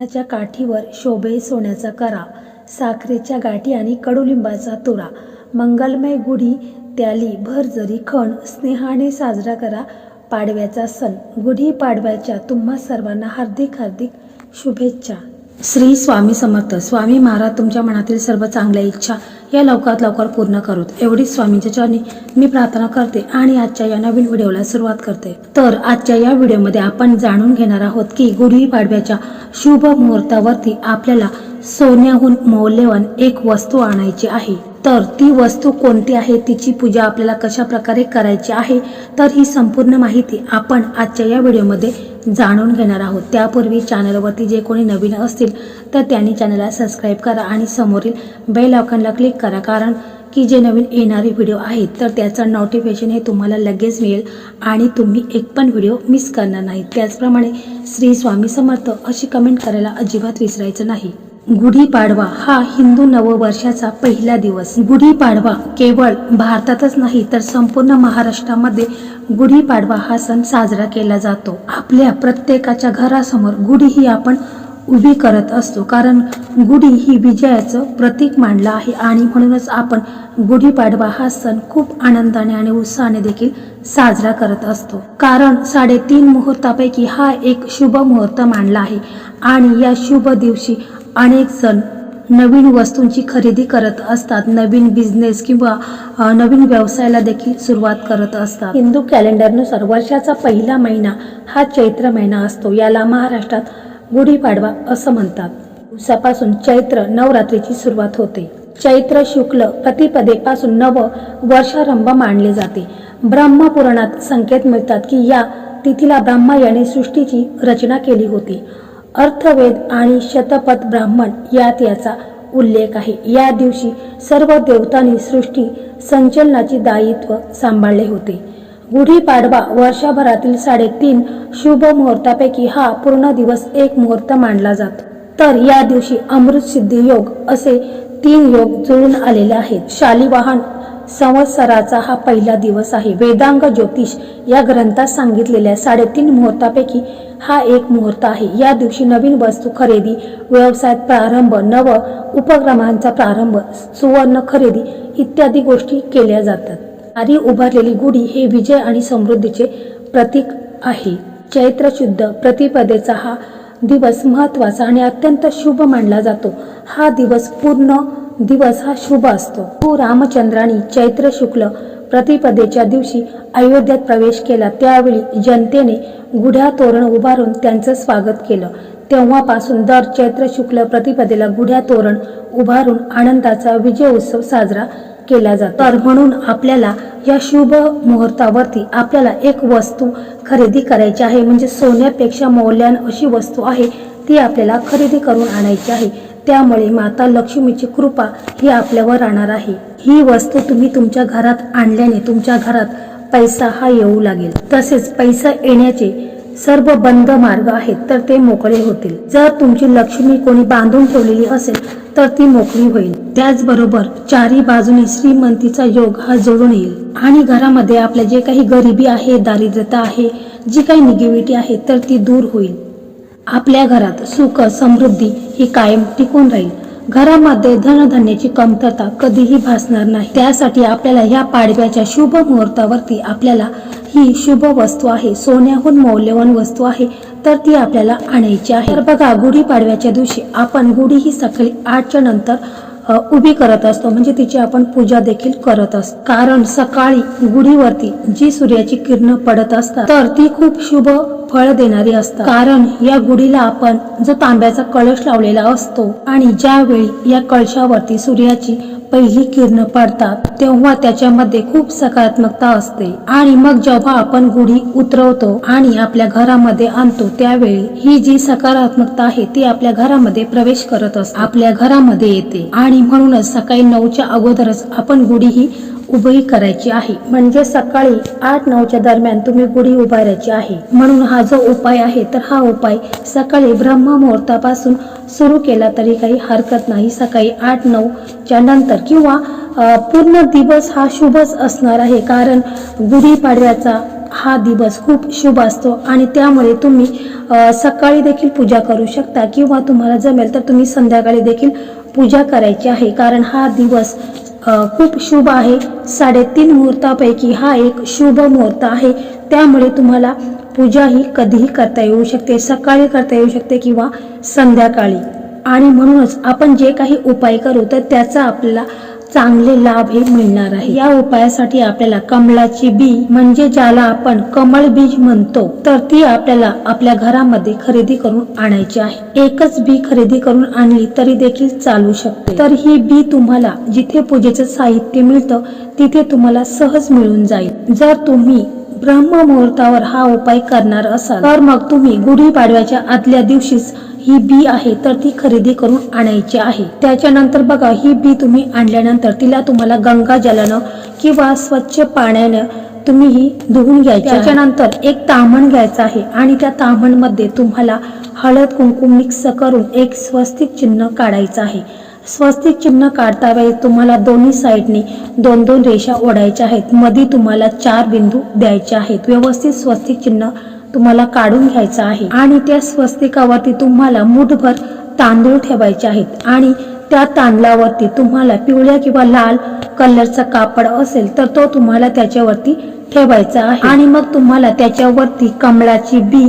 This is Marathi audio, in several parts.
त्याच्या काठीवर शोभे सोन्याचा करा साखरेच्या गाठी आणि कडुलिंबाचा तुरा मंगलमय गुढी त्याली भर जरी खण स्नेहाने साजरा करा पाडव्याचा सण. गुढी पाडव्याच्या तुम्हा सर्वांना हार्दिक हार्दिक शुभेच्छा. श्री स्वामी समर्थ. स्वामी महाराज तुमच्या मनातील सर्व चांगल्या इच्छा या लवकरात लवकर पूर्ण करूत. एवढी स्वामींच्या चरणी मी प्रार्थना करते आणि आजच्या या नवीन व्हिडिओला सुरुवात करते. तर आजच्या या व्हिडिओमध्ये आपण जाणून घेणार आहोत की गुढी पाडव्याच्या शुभ मुहूर्तावरती आपल्याला सोन्याहून मौल्यवान एक वस्तू आणायची आहे. तर ती वस्तू कोणती आहे तिची पूजा आपल्याला कशा प्रकारे करायची आहे तर ही संपूर्ण माहिती आपण आजच्या या व्हिडिओमध्ये जाणून घेणार आहोत. त्यापूर्वी चॅनलवरती जे कोणी नवीन असतील तर त्यांनी चॅनलला सबस्क्राईब करा आणि समोरील बेल आयकॉनला क्लिक करा कारण की जे नवीन येणारे व्हिडिओ आहेत तर त्याचं नोटिफिकेशन हे तुम्हाला लगेच मिळेल आणि तुम्ही एक पण व्हिडिओ मिस करणार नाही. त्याचप्रमाणे श्री स्वामी समर्थ अशी कमेंट करायला अजिबात विसरायचं नाही. गुढीपाडवा हा हिंदू नववर्षाचा पहिला दिवस. गुढीपाडवा केवळ भारतातच नाही तर संपूर्ण महाराष्ट्रामध्ये गुढीपाडवा हा सण साजरा केला जातो. आपल्या प्रत्येकाच्या घरासमोर गुढी ही आपण उभी करत असतो कारण गुढी ही विजयाचं प्रतीक मानलं आहे आणि म्हणूनच आपण गुढीपाडवा हा सण खूप आनंदाने आणि उत्साहाने देखील साजरा करत असतो. कारण साडेतीन मुहूर्तापैकी हा एक शुभ मुहूर्त मानला आहे आणि या शुभ दिवशी अनेक जण नवीन वस्तूंची खरेदी करत असतात. नवीन बिझनेस किंवा नवीन व्यवसायाला देखील सुरुवात करत असतात. हिंदू कॅलेंडरनुसार वर्षाचा पहिला महिना हा चैत्र महिना असतो. याला महाराष्ट्रात गुढीपाडवा असं म्हणतात. दिवसापासून चैत्र नवरात्रीची सुरुवात होते. चैत्र शुक्ल प्रतिपदेपासून नव वर्षारंभ मानले जाते. ब्रह्मपुराणात संकेत मिळतात की या तिथीला ब्रह्मा याने सृष्टीची रचना केली होती. अर्थवेद आणि शतपथ ब्राह्मण यात याचा उल्लेख आहे. या दिवशी सर्व देवतांनी सृष्टी संचलनाचे दायित्व सांभाळले होते. गुढीपाडवा वर्षभरातील साडेतीन शुभ मुहूर्तापैकी हा पूर्ण दिवस एक मुहूर्त मानला जातो. तर या दिवशी अमृत सिद्धी योग असे तीन योग जुळून आलेले आहेत. शालिवाहन संवत्सराचा हा पहिला दिवस आहे. वेदांग ज्योतिष या ग्रंथात सांगितलेल्या साडेतीन मुहूर्तापैकी हा एक मुहूर्त आहे. या दिवशी नवीन वस्तू खरेदी व्यवसायात प्रारंभ नव उपक्रमांचा प्रारंभ सुवर्ण खरेदी इत्यादी गोष्टी केल्या जातात. आधी उभारलेली गुढी हे विजय आणि समृद्धीचे प्रतीक आहे. चैत्र शुद्ध प्रतिपदेचा हा दिवस महत्त्वाचा आणि अत्यंत शुभ मानला जातो. हा दिवस पूर्ण दिवस हा शुभ असतो. तो रामचंद्राने चैत्र शुक्ल प्रतिपदेच्या दिवशी अयोध्येत प्रवेश केला. त्यावेळी जनतेने गुढ्या तोरण उभारून त्यांचं स्वागत केलं. तेव्हापासून दर चैत्र शुक्ल प्रतिपदेला गुढ्या तोरण उभारून आनंदाचा विजय उत्सव साजरा केला जातो. तर म्हणून आपल्याला या शुभ मुहूर्तावरती आपल्याला एक वस्तू खरेदी करायची आहे. म्हणजे सोन्यापेक्षा मौल्यान अशी वस्तू आहे ती आपल्याला खरेदी करून आणायची आहे. त्यामुळे माता लक्ष्मीची कृपा ही आपल्यावर राहणार आहे. ही वस्तू तुम्ही तुमच्या घरात आणल्याने तुमच्या घरात पैसा हा येऊ लागेल. तसेच पैसा येण्याचे सर्व बंद मार्ग आहेत तर ते मोकळे होतील. जर तुमची लक्ष्मी कोणी बांधून ठेवलेली असेल तर ती मोकळी होईल. त्याचबरोबर चारी बाजूने श्रीमंतीचा योग हा जोडून येईल. आणि घरामध्ये आपल्या जे काही गरिबी आहे दारिद्र्यता आहे जी काही निगेटिव्हिटी आहे तर ती दूर होईल. आपल्या घरात सुख समृद्धी ही कायम टिकून राहील. घरामध्ये धनधान्याची कमतरता कधीही भासणार नाही. त्यासाठी आपल्याला या पाडव्याच्या शुभ मुहूर्तावरती आपल्याला ही शुभ वस्तू आहे. सोन्याहून मौल्यवान वस्तू आहे तर ती आपल्याला आणायची आहे. तर बघा गुढीपाडव्याच्या दिवशी आपण गुढी ही सकाळी आठच्या नंतर उभी करत असतो. म्हणजे तिची आपण पूजा देखील करत असतो कारण सकाळी गुढीवरती जी सूर्याची किरण पडत असतात तर ती खूप शुभ फळ देणारी असतात. कारण या गुढीला आपण जो तांब्याचा कळश लावलेला असतो आणि ज्यावेळी या कळशावरती सूर्याची पहिली किरण पडतात तेव्हा त्याच्यामध्ये खूप सकारात्मकता असते. आणि मग जेव्हा आपण गुढी उतरवतो आणि आपल्या घरामध्ये आणतो त्यावेळी ही जी सकारात्मकता आहे ती आपल्या घरामध्ये प्रवेश करत असते. आपल्या घरामध्ये येते. आणि म्हणूनच सकाळी नऊच्या अगोदरच आपण गुढी ही उभी करायची आहे. म्हणजे सकाळी आठ नऊच्या दरम्यान तुम्ही गुढी उभारायची आहे. म्हणून हा जो उपाय आहे तर हा उपाय सकाळी ब्रह्म मुहूर्तापासून सुरू केला तरी काही हरकत नाही. सकाळी आठ नऊच्या नंतर किंवा पूर्ण दिवस हा शुभच असणार आहे. कारण गुढीपाडव्याचा हा दिवस खूप शुभ असतो आणि त्यामुळे तुम्ही सकाळी देखील पूजा करू शकता किंवा तुम्हाला जमेल तर तुम्ही संध्याकाळी देखील पूजा करायची आहे. कारण हा दिवस खूप शुभ आहे. साडेतीन मुहूर्तापैकी हा एक शुभ मुहूर्त आहे. त्यामुळे तुम्हाला पूजा ही कधीही करता येऊ शकते. सकाळी करता येऊ शकते किंवा संध्याकाळी. आणि म्हणूनच आपण जे काही उपाय करू तर त्याचा आपल्याला चांगले लाभ हे मिळणार आहे. या उपायासाठी आपल्याला कमळाची बी म्हणजे ज्याला आपण कमळ बीज म्हणतो तर ती आपल्याला आपल्या घरामध्ये खरेदी करून आणायची आहे. एकच बी खरेदी करून आणली तरी देखील चालू शकते. तर ही बी तुम्हाला जिथे पूजेचं साहित्य मिळतं तिथे तुम्हाला सहज मिळून जाईल. जर तुम्ही ब्रह्म मुहूर्तावर हा उपाय करणार असाल तर मग तुम्ही गुढीपाडव्याच्या आदल्या दिवशीच ही बी आहे तर ती खरेदी करून आणायची आहे. त्याच्यानंतर बघा ही बी तुम्ही आणल्यानंतर तिला तुम्हाला गंगा जलानं किंवा स्वच्छ पाण्यानं तुम्ही ही धुवून घ्यायची त्याच्यानंतर एक तामण घ्यायचं आहे आणि त्या तामणमध्ये तुम्हाला हळद कुंकुम मिक्स करून एक स्वस्तिक चिन्ह काढायचं आहे. स्वस्तिक चिन्ह काढता वेळी तुम्हाला दोन्ही साईडने दोन दोन रेषा ओढायच्या आहेत. मध्ये तुम्हाला चार बिंदू द्यायचे आहेत. व्यवस्थित स्वस्तिक चिन्ह तुम्हाला काढून घ्यायचं आहे. आणि त्या स्वस्तिकावरती तुम्हाला मुठभर तांदूळ ठेवायचे आहेत. आणि त्या तांदळावरती तुम्हाला पिवळ्या किंवा लाल कलरचा कापड असेल तर तो तुम्हाला त्याच्यावरती ठेवायचा आहे. आणि मग तुम्हाला त्याच्यावरती कमळाची बी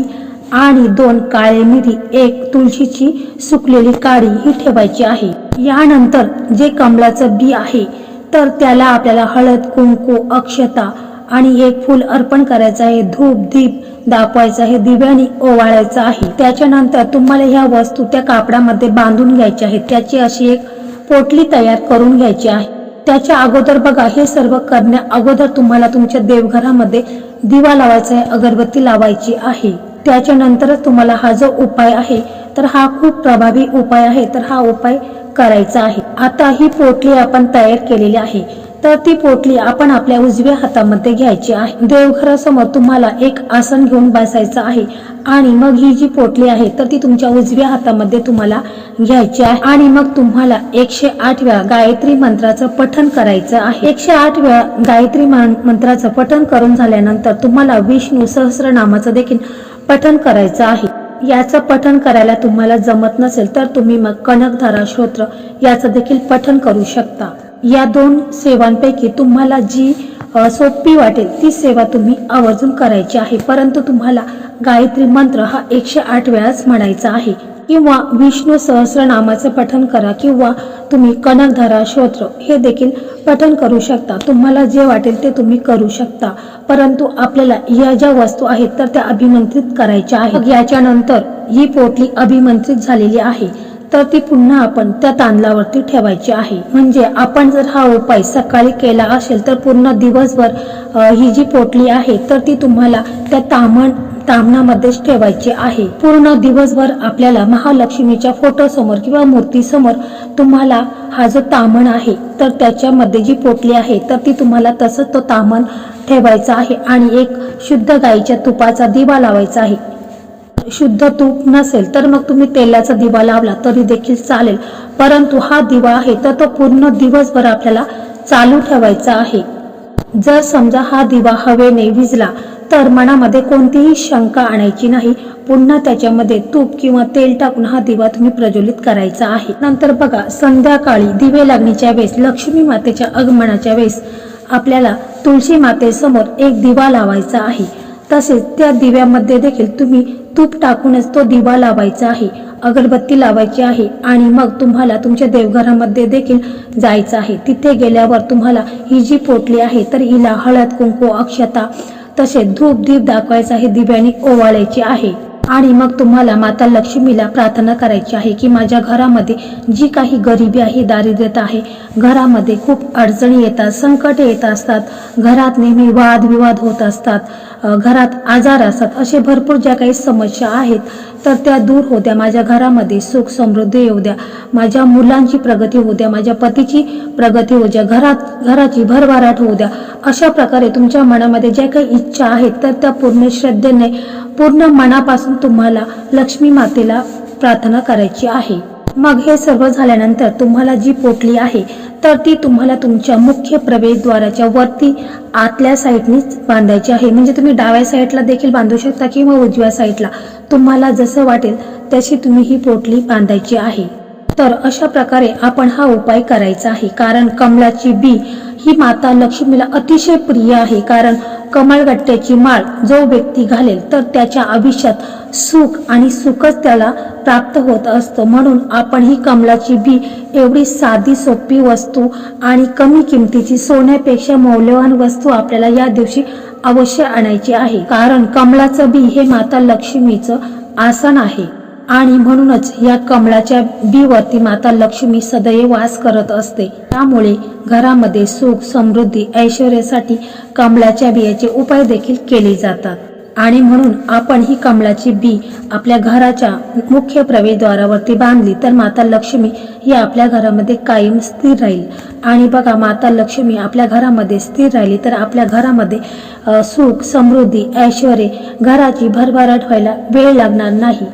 आणि दोन काळे मिरी एक तुळशीची सुकलेली काडी ही ठेवायची आहे. यानंतर जे कमळाचं बी आहे तर त्याला आपल्याला हळद कुंकू अक्षता आणि एक फूल अर्पण करायचं आहे धूप दीप दाखवायचं आहे दिव्याने ओवाळायचं आहे. त्याच्यानंतर तुम्हाला ह्या वस्तू त्या कापडामध्ये बांधून घ्यायच्या आहेत. त्याची अशी एक पोटली तयार करून घ्यायची आहे. त्याच्या अगोदर बघा हे सर्व करण्या अगोदर तुम्हाला तुमच्या देवघरामध्ये दिवा लावायचा आहे अगरबत्ती लावायची आहे. त्याच्यानंतरच तुम्हाला हा जो उपाय आहे तर हा खूप प्रभावी उपाय आहे तर हा उपाय करायचा आहे. आता ही पोटली आपण तयार केलेली आहे. तर ती पोटली आपण आपल्या उजव्या हातामध्ये घ्यायची आहे. देवघरासमोर तुम्हाला एक आसन घेऊन बसायचं आहे. आणि मग ही जी पोटली आहे तर ती तुमच्या उजव्या हातामध्ये तुम्हाला घ्यायची आहे. आणि मग तुम्हाला एकशे आठ वेळा गायत्री मंत्राचं पठण करायचं आहे. एकशे आठ वेळा गायत्री मंत्राचं पठण करून झाल्यानंतर तुम्हाला विष्णू सहस्रनामाचं देखील पठण करायचं आहे. याचं पठण करायला तुम्हाला जमत नसेल तर तुम्ही मग कनकधारा श्रोत्र याचं देखील पठण करू शकता. या दोन सेवांपैकी तुम्हाला जी सोपी वाटेल ती सेवा तुम्ही आवर्जून करायची आहे. परंतु तुम्हाला गायत्री मंत्र हा एकशे आठ वेळाच म्हणायचा आहे. किंवा विष्णू सहस्रनामाचं पठण करा किंवा तुम्ही कनकधारा श्रोत्र हे देखील पठण करू शकता. तुम्हाला जे वाटेल ते तुम्ही करू शकता. परंतु आपल्याला या ज्या वस्तू आहेत तर त्या अभिमंत्रित करायच्या आहेत. याच्यानंतर ही पोटली अभिमंत्रित झालेली आहे. तर ती पुन्हा आपण त्या तांदळावरती ठेवायची आहे. म्हणजे आपण जर हा उपाय सकाळी केला असेल तर पूर्ण दिवसभर ही जी पोटली आहे तर ती तुम्हाला त्या तामण तामणामध्येच ठेवायची आहे. पूर्ण दिवसभर आपल्याला महालक्ष्मीच्या फोटो समोर किंवा मूर्ती समोर तुम्हाला हा जो तामण आहे तर त्याच्यामध्ये जी पोटली आहे तर ती तुम्हाला तसंच तो तामण ठेवायचा आहे. आणि एक शुद्ध गाईच्या तुपाचा दिवा लावायचा आहे. शुद्ध तूप नसेल तर मग तुम्ही तेलाचा दिवा लावला तरी देखील चालेल. परंतु हा दिवा आहे तर तो पूर्ण दिवसभर आपल्याला चालू ठेवायचा आहे. जर समजा हा दिवा हवेने विजला तर मनामध्ये कोणतीही शंका आणायची नाही. पुन्हा त्याच्यामध्ये तूप किंवा तेल टाकून हा दिवा तुम्ही प्रज्वलित करायचा आहे. नंतर बघा संध्याकाळी दिवे लागण्याच्या वेळेस लक्ष्मी मातेच्या आगमनाच्या वेळेस आपल्याला तुळशी मातेसमोर एक दिवा लावायचा आहे. तसेच त्या दिव्यामध्ये देखील तुम्ही तूप टाकूनच तो दिवा लावायचा आहे अगरबत्ती लावायची आहे आणि मग तुम्हाला तुमच्या देवघरामध्ये देखील जायचं आहे. तिथे गेल्यावर तुम्हाला ही जी पोटली आहे तर हिला हळद कुंकू अक्षता तसेच धूप दीप दाखवायचा आहे दिव्याने ओवाळायची आहे. आणि मग तुम्हाला माता लक्ष्मीला प्रार्थना करायची आहे की माझ्या घरामध्ये जी काही गरिबी आहे दारिद्र्यता आहे घरामध्ये खूप अडचणी येतात संकटे येत असतात घरात नेहमी वादविवाद होत असतात घरात आजार असतात असे भरपूर ज्या काही समस्या आहेत तर त्या दूर होत्या. माझ्या घरामध्ये सुख समृद्धी येऊ द्या. माझ्या मुलांची प्रगती होऊ द्या. माझ्या पतीची प्रगती होऊ द्या. घरात घराची भरभराट होऊ द्या. अशा प्रकारे तुमच्या मनामध्ये ज्या काही इच्छा आहेत तर त्या पूर्ण श्रद्धेने पूर्ण मनापासून तुम्हाला लक्ष्मी मातेला प्रार्थना करायची आहे. मग हे सर्व झाल्यानंतर तुम्हाला जी पोटली आहे तर ती तुम्हाला तुमच्या मुख्य प्रवेशद्वाराच्या वरती आतल्या साईडनीच बांधायची आहे. म्हणजे तुम्ही डाव्या साईडला देखील बांधू शकता किंवा उजव्या साईडला. तुम्हाला जसं वाटेल तशी तुम्ही ही पोटली बांधायची आहे. तर अशा प्रकारे आपण हा उपाय करायचा आहे. कारण कमळाची बी ही माता लक्ष्मीला अतिशय प्रिय आहे. कारण कमळगट्ट्याची माळ जो व्यक्ती घालेल तर त्याच्या आयुष्यात सुख आणि सुखच त्याला प्राप्त होत असतं. म्हणून आपण ही कमळाची बी एवढी साधी सोपी वस्तू आणि कमी किमतीची सोन्यापेक्षा मौल्यवान वस्तू आपल्याला या दिवशी अवश्य आणायची आहे. कारण कमळाचं बी हे माता लक्ष्मीचं आसन आहे. आणि म्हणूनच या कमळाच्या बीवरती माता लक्ष्मी सदैव वास करत असते. त्यामुळे घरामध्ये सुख समृद्धी ऐश्वर्यासाठी कमळाच्या बियाचे उपाय देखील केले जातात. आणि म्हणून आपण ही कमळाची बी आपल्या घराच्या मुख्य प्रवेशद्वारावरती बांधली तर माता लक्ष्मी ही आपल्या घरामध्ये कायम स्थिर राहील. आणि बघा माता लक्ष्मी आपल्या घरामध्ये स्थिर राहिली तर आपल्या घरामध्ये सुख समृद्धी ऐश्वर घराची भरभराट व्हायला वेळ लागणार नाही.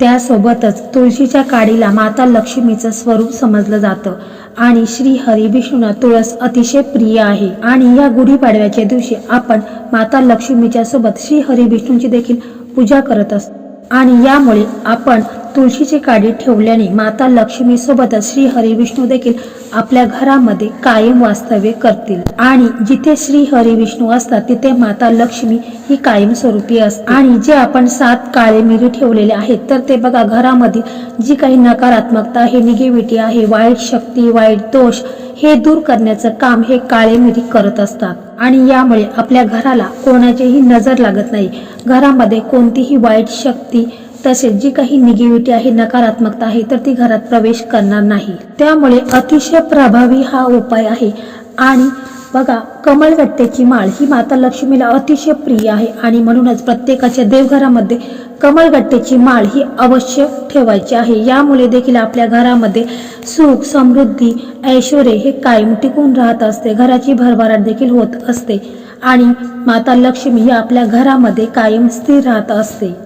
त्यासोबतच तुळशीच्या काडीला माता लक्ष्मीचं स्वरूप समजलं जातं. आणि श्री हरी विष्णूंना तुळस अतिशय प्रिय आहे. आणि या गुढीपाडव्याच्या दिवशी आपण माता लक्ष्मीच्या सोबत श्री हरी विष्णूंची देखील पूजा करत असतो. आणि यामुळे आपण तुळशीची काडी ठेवल्याने माता लक्ष्मीसोबतच श्री हरिविष्णू देखील आपल्या घरामध्ये कायम वास्तव्य करतील. आणि जिथे श्री हरिविष्णू असतात तिथे माता लक्ष्मी ही कायम स्वरूपी असते. आणि जे आपण सात काळे मिरी ठेवलेले आहेत तर ते बघा घरामध्ये जी काही नकारात्मकता आहे निगेटिव्हिटी आहे वाईट शक्ती वाईट दोष हे दूर करण्याचं काम हे काळे मिरी करत असतात. आणि यामुळे आपल्या घराला कोणाचीही नजर लागत नाही. घरामध्ये कोणतीही वाईट शक्ती तसेच जी काही निगेटिव्हिटी आहे नकारात्मकता आहे तर ती घरात प्रवेश करणार नाही. त्यामुळे अतिशय प्रभावी हा उपाय आहे. आणि बघा कमळगट्ट्याची माळ ही माता लक्ष्मीला अतिशय प्रिय आहे. आणि म्हणूनच प्रत्येकाच्या देवघरामध्ये कमळगट्ट्याची माळ ही अवश्य ठेवायची आहे. यामुळे देखील आपल्या घरामध्ये सुख समृद्धी ऐश्वर हे कायम टिकून राहत असते. घराची भरभराट देखील होत असते. आणि माता लक्ष्मी ही आपल्या घरामध्ये कायम स्थिर राहत असते.